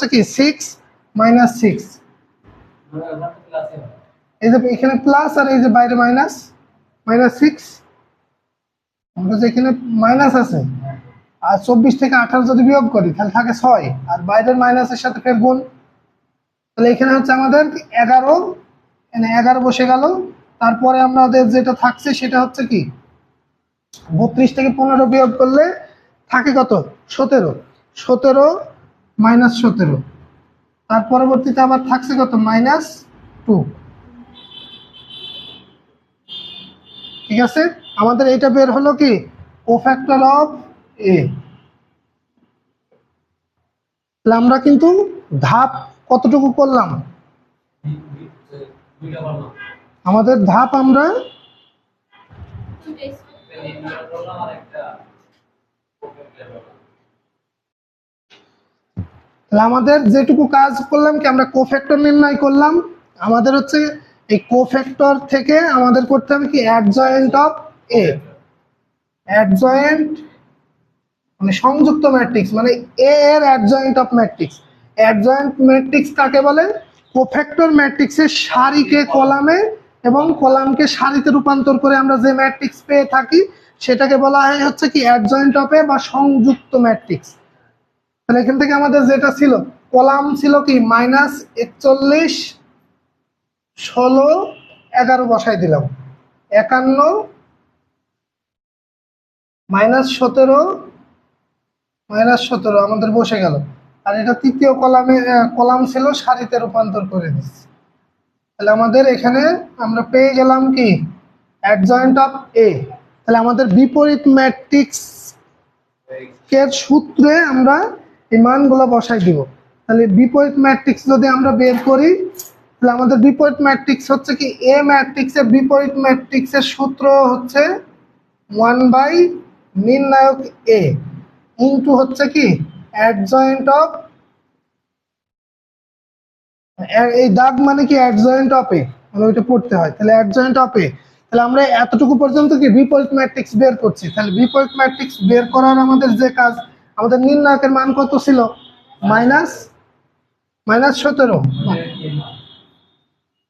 হচ্ছে কি six minus six এই যে এখানে প্লাস আর এই যে বাইরে মাইনাস মাইনাস আমাদের যে এখানে মাইনাস আছে, আর চব্বিশ থেকে আঠারো যদি বিয়োগ করি, তাহলে থাকে আর বাইরের মাইনাসের সাথে ফের গুণ। তাহলে এখানে হচ্ছে আমাদের এগারো এগারো বসে গেল। তারপরে আমাদের যেটা থাকছে, সেটা হচ্ছে কি, বত্রিশ থেকে পনেরো বিয়োগ করলে থাকে কত, সতেরো। সতেরো মাইনাস সতেরো। তার পরবর্তীতে আবার থাকছে কত? Minus two. ঠিক আছে? আমাদের এটা বের হলো কি? ও ফ্যাক্টর অফ এ আমরা কিন্তু ধাপ কতটুকু করলাম? আমাদের ধাপ আমরা তাহলে আমাদের যেটুকু কাজ করলাম কি, আমরা কোফ্যাক্টর নির্ণয় করলাম। আমাদের হচ্ছে এই কোফ্যাক্টর থেকে আমাদের করতে হবে কি অ্যাডজয়েন্ট অফ এ অ্যাডজয়েন্ট মানে সংযুক্ত ম্যাট্রিক্স মানে এ এর adjoint of matrix adjoint matrix কাকে বলে? কোফ্যাক্টর ম্যাট্রিক্সের সারিকে কলামে এবং কলামকে সারিতে রূপান্তর করে আমরা যে ম্যাট্রিক্স পেয়ে থাকি, সেটাকে বলা হয় হচ্ছে কি অ্যাডজয়েন্ট অফ এ বা সংযুক্ত ম্যাট্রিক্স তাহলে এখান থেকে আমাদের যেটা ছিল, কলাম ছিল কি? মাইনাস একচল্লিশ ষোলো এগারো বসাই দিলাম। একান্ন মাইনাস সতেরো মাইনাস সতেরো আমাদের বসে গেল। আর এটা তৃতীয় কলামে কলাম ছিল সারিতে রূপান্তর করে দিচ্ছি। তাহলে আমাদের এখানে আমরা পেয়ে গেলাম কি? অ্যাডজয়েন্ট অফ এ তাহলে আমাদের বিপরীত ম্যাট্রিক্স এর সূত্রে আমরা এই মানগুলো বসাই দিব। তাহলে বিপরীত ম্যাট্রিক্স যদি আমরা বের করি, তাহলে আমাদের বিপরীত ম্যাট্রিক্স হচ্ছে কি, এ ম্যাট্রিক্সের বিপরীত ম্যাট্রিক্সের সূত্র হচ্ছে ওয়ান বাই নির্ণায়ক এ ইন্টু হচ্ছে কি, অ্যাডজয়েন্ট অফ এই দাগ মানে কি অ্যাডজয়েন্ট অফ এ মানে ওইটা পড়তে হয়। তাহলে অ্যাডজয়েন্ট অফ এ, তাহলে আমরা এতটুকু পর্যন্ত কি বিপরীত ম্যাট্রিক্স বের করছি। তাহলে বিপরীত ম্যাট্রিক্স বের করার আমাদের যে কাজ আমাদের নির্ণায়কের মান কত ছিল? মাইনাস? মাইনাস সতেরো।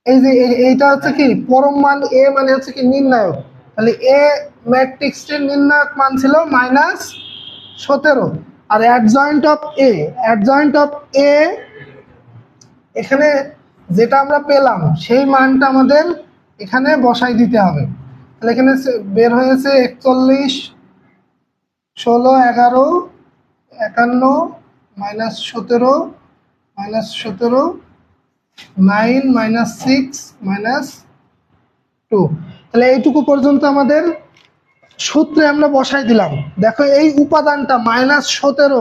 এই যে এইটা হচ্ছে কি? পরম মান এ মানে হচ্ছে কি নির্ণায়ক তাহলে এ ম্যাট্রিক্সের নির্ণায়ক মান ছিল মাইনাস সতেরো। আর adjoint of A adjoint of A এখানে যেটা আমরা পেলাম, সেই মানটা আমাদের এখানে বসাই দিতে হবে। তাহলে এখানে বের হয়েছে একচল্লিশ, ষোলো, এগারো একান্ন, মাইনাস সতেরো মাইনাস সতেরো, nine, minus six, minus two. তাহলে এইটুকু পর্যন্ত আমাদের সূত্রে আমরা বসাই দিলাম। দেখো এই উপাদানটা মাইনাস সতেরো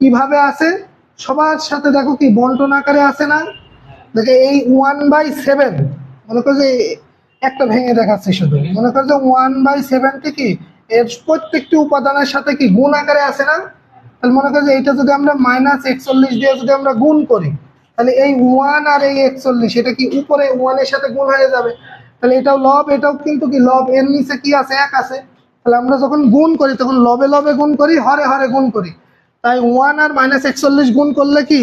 কীভাবে আছে? সবার সাথে দেখো কি বন্টন আকারে আছে না? দেখে এই ওয়ান বাই সেভেন মনে করো যে একটা ভেঙে দেখাচ্ছি শুধু। মনে করো যে ওয়ান বাই সেভেনটি কি? এর প্রত্যেকটি উপাদানের সাথে কি গুণ আকারে আছে না? তাহলে মনে করো এইটা যদি আমরা মাইনাস একচল্লিশ দিয়ে যদি আমরা গুণ করি, তাহলে এই ওয়ান আর এই একচল্লিশ, এটা কি উপরে ওয়ানের সাথে গুণ হয়ে যাবে? তাহলে এটাও লব এটাও কিন্তু কি লব এর নিচে কি আছে? এক আছে। তাহলে আমরা যখন গুণ করি, তখন লবে লবে গুণ করি, হরে হরে গুণ করি। তাই ওয়ান আর মাইনাস একচল্লিশ গুণ করলে কি?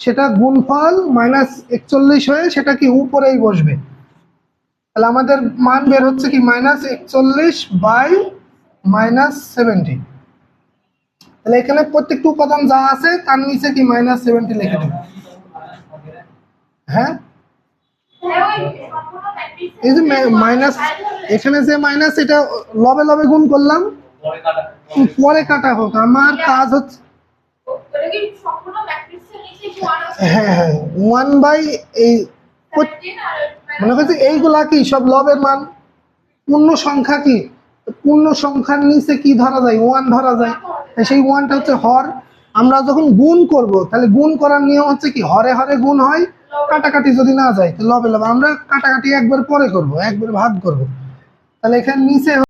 সেটা গুণফল মাইনাস একচল্লিশ হয়ে সেটা কি উপরেই বসবে। তাহলে আমাদের মান বের হচ্ছে কি মাইনাস একচল্লিশ বাই মাইনাস সেভেন্টি তাহলে এখানে প্রত্যেকটা উপাদান যা আছে তার নিচে কি মাইনাস সেভেন্টি লিখে দেবে? হ্যাঁ? এই যে মাইনাস এখানে যে মাইনাস এটা লবে লবে গুণ করলাম। পরে কাটা হোক। আমার কাজ হচ্ছে হ্যাঁ হ্যাঁ ওয়ান বাই এই মনে করছে এইগুলা কি? সব লবের মান। পূর্ণ সংখ্যা কি? পূর্ণ সংখ্যার নিচে কি ধরা যায়? ওয়ান ধরা যায়। সেই ওয়ানটা হচ্ছে হর। আমরা যখন গুণ করব, তাহলে গুণ করার নিয়ম হচ্ছে কি? হরে হরে গুণ হয়, কাটাকাটি যদি না যায় তাহলে লবে লবে। আমরা কাটাকাটি একবার পরে করব, একবার ভাগ করব। তাহলে এখানে নিচে